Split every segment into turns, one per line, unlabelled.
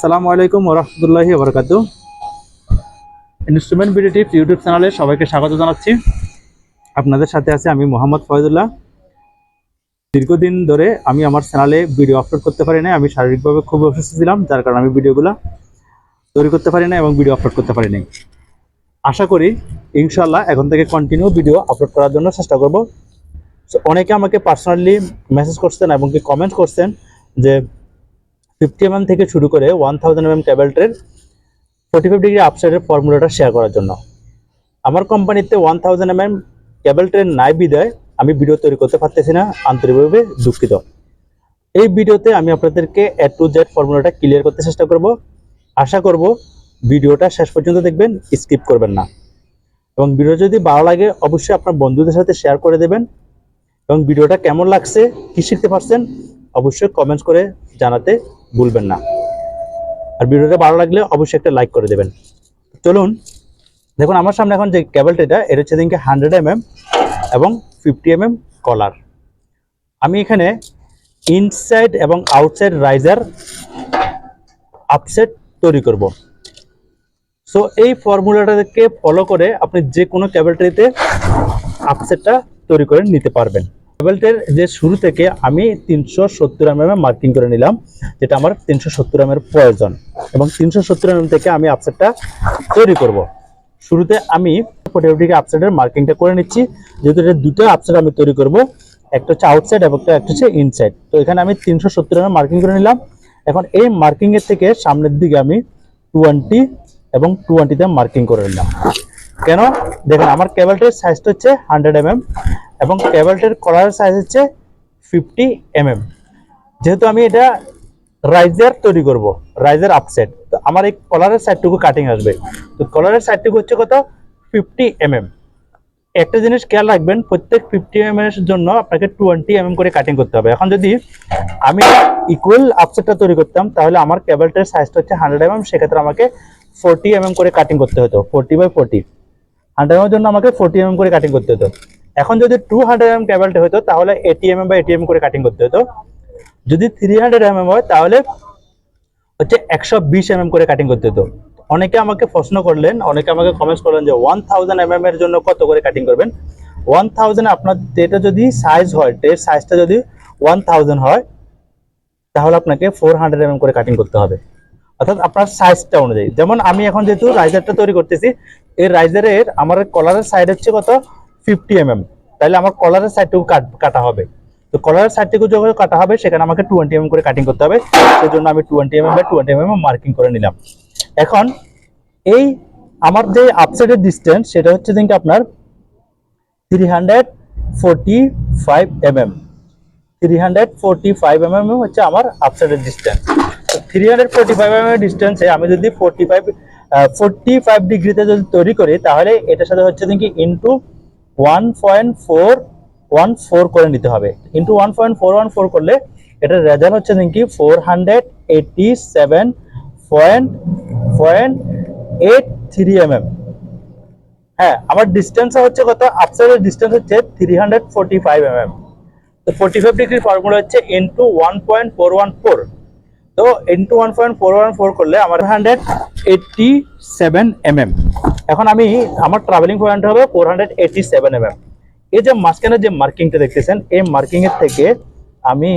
আসসালামু আলাইকুম ওরহমতুল্লাহি বরকাতু। ইনস্ট্রুমেন্ট বিডিটিভ ইউটিউব চ্যানেলে সবাইকে স্বাগত জানাচ্ছি। আপনাদের সাথে আছে আমি মোহাম্মদ ফয়জুল্লাহ দীর্ঘদিন ধরে আমি আমার চ্যানেলে ভিডিও আপলোড করতে পারি না আমি শারীরিকভাবে খুব অসুস্থ ছিলাম, যার কারণে আমি ভিডিওগুলো তৈরি করতে পারি না এবং ভিডিও আপলোড করতে পারি নাই। আশা করি ইনশাল্লাহ এখন থেকে কন্টিনিউ ভিডিও আপলোড করার জন্য চেষ্টা করব। অনেকে আমাকে পার্সোনালি মেসেজ করছেন এবং কি কমেন্ট করছেন যে ফিফটি এম থেকে শুরু করে ওয়ান থাউজেন্ড এম কেবল ট্রের ফোর্টি ফাইভ ডিগ্রি আপসাইডের ফর্মুলাটা শেয়ার করার জন্য। আমার কোম্পানিতে one thousand M cable train নাই বিদায়, আমি ভিডিও তৈরি করতে পারতেছি না, আন্তরিকভাবে দুঃখিত। এই ভিডিওতে আমি আপনাদেরকে এ টু জেড ফর্মুলাটা ক্লিয়ার করতে চেষ্টা করব। আশা করব ভিডিওটা শেষ পর্যন্ত দেখবেন স্কিপ করবেন না। এবং ভিডিও যদি ভালো লাগে, অবশ্যই আপনার বন্ধুদের সাথে শেয়ার করে দেবেন। এবং ভিডিওটা কেমন লাগছে, কী শিখতে পারছেন, অবশ্যই কমেন্টস করে জানাতে ভুলবেন না। আর ভিডিওটা ভালো লাগলে অবশ্যই একটা লাইক করে দেবেন। চলুন, দেখুন আমার সামনে এখন যে কেবলটা এটা এটা হচ্ছে দিনকে হান্ড্রেড এম এবং ফিফটি এম কলার আমি এখানে ইনসাইড এবং আউটসাইড রাইজার আপসেট তৈরি করব। সো এই ফর্মুলাটাকে ফলো করে আপনি যে কোনো কেবলটিতে আপসেটটা তৈরি করে নিতে পারবেন। কেবলটের যে শুরু থেকে আমি তিনশো সত্তর এম মার্কিং করে নিলাম, যেটা আমার তিনশো সত্তর এম এর প্রয়োজন। এবং তিনশো সত্তর এম থেকে আমি আপসেটটা তৈরি করব। শুরুতে আমি ফটোটিকে আপসেটের মার্কিংটা করে নিচ্ছি। যেহেতু এটা দুটো আপসেট আমি তৈরি করব, একটা হচ্ছে আউটসাইড এবং একটা হচ্ছে ইনসাইড তো এখানে আমি তিনশো সত্তর এম মার্কিং করে নিলাম। এখন এই মার্কিংয়ের থেকে সামনের দিকে আমি টোয়েন্টি এবং টোয়েন্টিতে মার্কিং করে নিলাম। কেন? দেখেন, আমার কেবলটির সাইজটা হচ্ছে হান্ড্রেড এম এবং কেবলটির কলারের সাইজ হচ্ছে ফিফটি এম যেহেতু আমি এটা রাইজার তৈরি করব রাইজার আপসেট তো আমার এই কলারের সাইডটুকু কাটিং আসবে। তো কলারের সাইডটুকু হচ্ছে কত? ফিফটি এম একটা জিনিস খেয়াল রাখবেন, প্রত্যেক ফিফটি এম এর জন্য আপনাকে টোয়েন্টি এম করে কাটিং করতে হবে। এখন যদি আমি ইকুয়াল আপসেটটা তৈরি করতাম, তাহলে আমার কেবলটার সাইজটা হচ্ছে হান্ড্রেড এম এম সেক্ষেত্রে আমাকে ফোরটি এম করে কাটিং করতে হতো forty by forty hundred M জন্য আমাকে ফোরটি এম করে কাটিং করতে হতো। এখন যদি টু হান্ড্রেড এম কেবলটা হতো তাহলে এটি এম বা এটিএম করে কাটিং করতে হতো যদি থ্রি হান্ড্রেড এম হয়, তাহলে হচ্ছে একশো বিশ এম করে কাটিং করতে হতো অনেকে আমাকে প্রশ্ন করলেন, অনেকে আমাকে কমেন্টস করলেন যে ওয়ান থাউজেন্ড এম এর জন্য কত করে কাটিং করবেন? ওয়ান থাউজেন্ড আপনার যেটা যদি সাইজ হয় ট্রের সাইজটা যদি ওয়ান থাউজেন্ড হয়, তাহলে আপনাকে ফোর হান্ড্রেড এম করে কাটিং করতে হবে। অর্থাৎ আপনার সাইজটা অনুযায়ী। যেমন আমি এখন যেহেতু রাইজারটা তৈরি করতেছি, এই রাইজারের আমার কলারের সাইড হচ্ছে কত? ফিফটি এম এম তাহলে আমার কলারের সাইডটুকু কাটা হবে। তো কলারের সাইডটুকু যখন কাটা হবে, সেখানে আমাকে টোয়েন্টি এম করে কাটিং করতে হবে। সেই জন্য আমি টোয়েন্টি এম এম বা টোয়েন্টি এম এম মার্কিং করে নিলাম। এখন, এই আমার যে আপসাইডের ডিস্টেন্স সেটা হচ্ছে দিনকে আপনার three hundred forty five M M three hundred forty five M M হচ্ছে আমার আপসাইডের distance three hundred forty five M M ডিস্টেন্সে আমি যদি ফোরটি ফাইভ ফোরটি ফাইভ ডিগ্রিতে যদি তৈরি করি, তাহলে এটার সাথে হচ্ছে কি into one point four one four করে নিতে হবে। Into one point four one four করলে এটার রেজাল্ট হচ্ছে কি? Four hundred eighty seven point point eight three M M হ্যাঁ আমার ডিস্টেন্স হচ্ছে কত? আপসাইডের ডিস্টেন্স হচ্ছে three hundred forty five M M তো ফোরটি ফাইভ ডিগ্রি ফর্মুলা হচ্ছে into one point four one four তো N to one point four one four করলে আমার hundred eighty seven M M এখন আমি, আমার ট্রাভেলিং পয়েন্ট হবে four hundred eighty seven M M এই যে মাঝখানে যে মার্কিংটা দেখতেছেন, এই মার্কিংয়ের থেকে আমি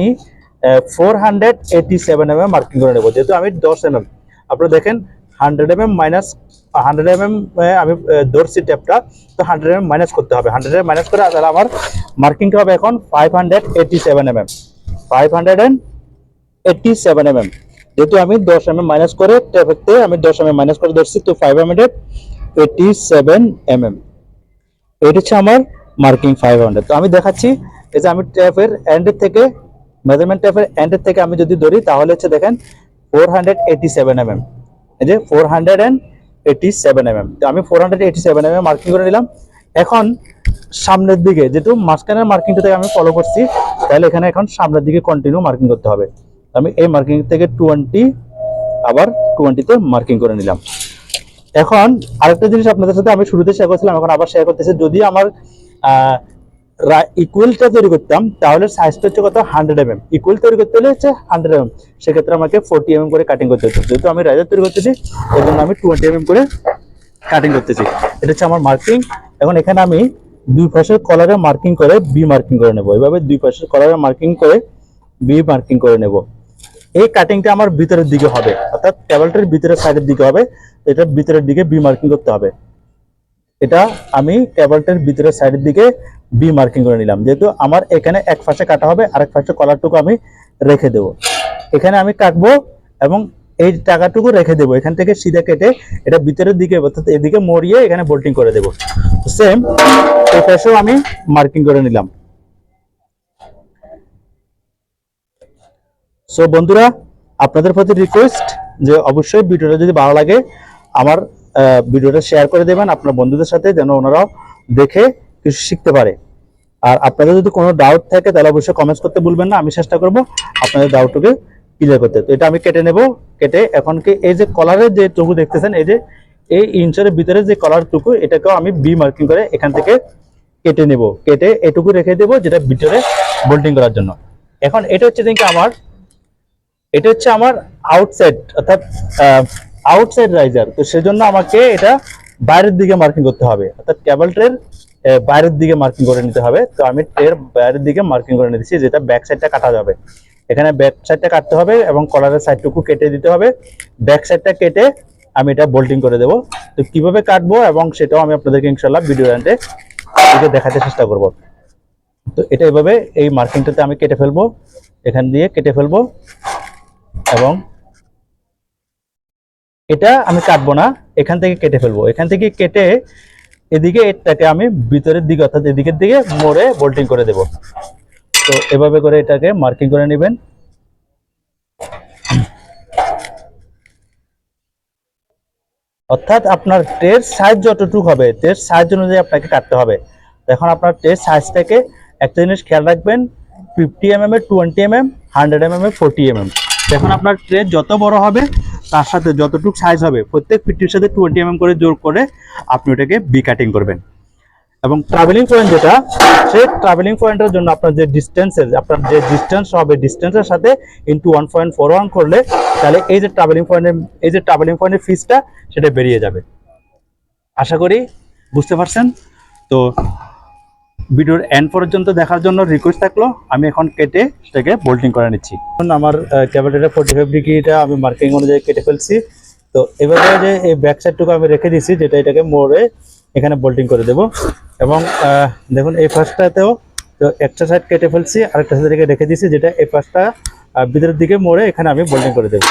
four hundred eighty seven M M marking করে নেব, যেহেতু আমি দশ এম এম আপনারা দেখেন hundred M M minus hundred M M আমি ধরছি ট্যাপটা তো হান্ড্রেড এম মাইনাস করতে হবে। হান্ড্রেড এম মাইনাস করে তাহলে আমার মার্কিংটা হবে এখন five hundred eighty seven m m five hundred and eighty seven m m যেহেতু আমি দশ এম এম মাইনাস করে ট্যাপেতে আমি দশ এম এম মাইনাস করে ধরছি, তো five hundred eighty seven m m এটা হচ্ছে আমার মার্কিং ফাইভ হান্ড্রেড তো আমি দেখাচ্ছি, এই যে আমি ট্যাপের এন্ডের থেকে মেজারমেন্ট ট্যাপের এন্ডের থেকে আমি যদি ধরি, তাহলে হচ্ছে দেখেন four hundred eighty seven m m এই যে four hundred and eighty seven m m তো আমি four hundred eighty seven m m marking করে নিলাম। এখন সামনের দিকে, যেহেতু মাঝখানের মার্কিংটা থেকে আমি ফলো করছি, তাহলে এখানে এখন সামনের দিকে কন্টিনিউ মার্কিং করতে হবে। আমি এই মার্কিং থেকে টোয়েন্টি আবার টোয়েন্টিতে মার্কিং করে নিলাম। এখন আরেকটা জিনিস আপনাদের সাথে আমি শুরুতে শেয়ার করছিলাম, এখন আবার শেয়ার করতেছি। যদি আমার ইকুয়ালটা তৈরি করতাম, তাহলে সাইজটা হচ্ছে কত? হান্ড্রেড এম এম ইকুয়াল তৈরি করতে হলে হচ্ছে হান্ড্রেড এম এম সেক্ষেত্রে আমাকে ফোর্টি এম এম করে কাটিং করতে হতো। যেহেতু আমি রাইজার তৈরি করতেছি এর জন্য আমি টোয়েন্টি এম এম করে কাটিং করতেছি। এটা হচ্ছে আমার মার্কিং এখন এখানে আমি দুই পাশের কলারে মার্কিং করে বি মার্কিং করে নেব। এভাবে দুই পাশের কলারে মার্কিং করে বি মার্কিং করে নেব। এই কাটিংটা আমার ভিতরের দিকে হবে। অর্থাৎ কেবলটার ভিতরের সাইডের দিকে হবে। এটা ভিতরের দিকে বি মার্কিং করতে হবে। এটা আমি কেবলটার ভিতরের সাইডের দিকে বি মার্কিং করে নিলাম। যেহেতু আমার এখানে এক পাশে কাটা হবে, আরেক পাশে কলারটুকু আমি রেখে দেব। এখানে আমি কাটবো এবং এই টাকাটুকু রেখে দেবো। এখান থেকে সিধা কেটে এটা ভিতরের দিকে, অর্থাৎ এদিকে মরিয়ে এখানে বোল্টিং করে দেবো। সেম এই পাশেও আমি মার্কিং করে নিলাম। সো বন্ধুরা, আপনাদের প্রতি রিকোয়েস্ট যে অবশ্যই ভিডিওটা যদি ভালো লাগে, আমার ভিডিওটা শেয়ার করে দেবেন, আপনার বন্ধুদের সাথে যেন ওনারাও দেখে কিছু শিখতে পারে। আর আপনাদের যদি কোনো ডাউট থাকে, তাহলে অবশ্যই কমেন্টস করতে ভুলবেন না, আমি চেষ্টা করব আপনাদের ডাউটটাকে ক্লিয়ার করতে। তো এটা আমি কেটে নেব, কেটে এখন কি এই যে কলারের যে টুকু দেখতেছেন, এই যে, এই ইঞ্চের ভিতরে যে কলার টুকু, এটাকেও আমি বি মার্কিং করে এখান থেকে কেটে নেব। কেটে এটুকু রেখে দেবো, যেটা ভিতরে বোল্টিং করার জন্য। এখন এটা হচ্ছে দেখি আমার এটা হচ্ছে আমার আউটসাইড অর্থাৎ আউটসাইড রাইজার তো সেজন্য আমাকে এটা বাইরের দিকে মার্কিং করতে হবে। অর্থাৎ কেবল ট্রের বাইরের দিকে মার্কিং করে নিতে হবে। তো আমি ট্রের বাইরের দিকে মার্কিং করে নিতেছি যেটা ব্যাক সাইডটা কাটা যাবে। এখানে ব্যাক সাইডটা কাটতে হবে এবং কলারের সাইডটুকু কেটে দিতে হবে। ব্যাক সাইডটা কেটে আমি এটা বোল্টিং করে দেবো। তো কীভাবে কাটবো এবং সেটাও আমি আপনাদেরকে ইনশাল্লাহ ভিডিও এন্ডে দেখাতে চেষ্টা করব। তো এটা এভাবে এই মার্কিংটাতে আমি কেটে ফেলব। এখান দিয়ে কেটে ফেলব। এবং এটা আমি কাটবো না, এখান থেকে কেটে ফেলব। এখান থেকে কেটে এদিকে এটাকে আমি ভিতরের দিকে, অর্থাৎ এদিকের দিকে মোড়ে বোল্টিং করে দেব। তো এভাবে করে এটাকে মার্কিং করে নেবেন। অর্থাৎ আপনার টের সাইজ যতটুকু হবে টের সাইজ অনুযায়ী আপনাকে কাটতে হবে। এখন আপনার টের সাইজটাকে একটা জিনিস খেয়াল রাখবেন ফিফটি এম এম এর twenty m m hundred m m এর ফোর্টি এম এম দেখুন আপনার ট্রে যত বড় হবে, তার সাথে যতটুকু সাইজ হবে, প্রত্যেক ফিফটির সাথে টোয়েন্টি এম এম করে জোর করে আপনি ওটাকে বি কাটিং করবেন। এবং ট্রাভেলিং পয়েন্ট যেটা, সেই ট্রাভেলিং পয়েন্টের জন্য আপনার যে ডিস্টেন্সের আপনার যে ডিস্টেন্স হবে ডিস্টেন্সের সাথে into one point four one করলে, তাহলে এই যে ট্রাভেলিং পয়েন্টের এই যে ট্রাভেলিং পয়েন্টের ফিসটা সেটা বেরিয়ে যাবে। আশা করি বুঝতে পারছেন? তো ভিডিওর এন্ড পর্যন্ত দেখার জন্য রিকোয়েস্ট থাকল, আমি এখন কেটে সেটাকে বোল্টিং করে নিচ্ছি। এখন আমার ক্যাবেটারের ফোর্টি ফাইভ ডিগ্রিটা আমি মার্কিং অনুযায়ী কেটে ফেলছি। তো এভাবে যে এই ব্যাক সাইডটুকু আমি রেখে দিচ্ছি যেটা এটাকে মোড়ে এখানে বোল্টিং করে দেব। এবং দেখুন, এই ফার্স্টটাতেও তো একটা সাইড কেটে ফেলছি, আরেকটা সাইড রেখে দিচ্ছি যেটা এই ফার্স্টটা ভিতরের দিকে মোড়ে এখানে আমি বোল্টিং করে দেবো।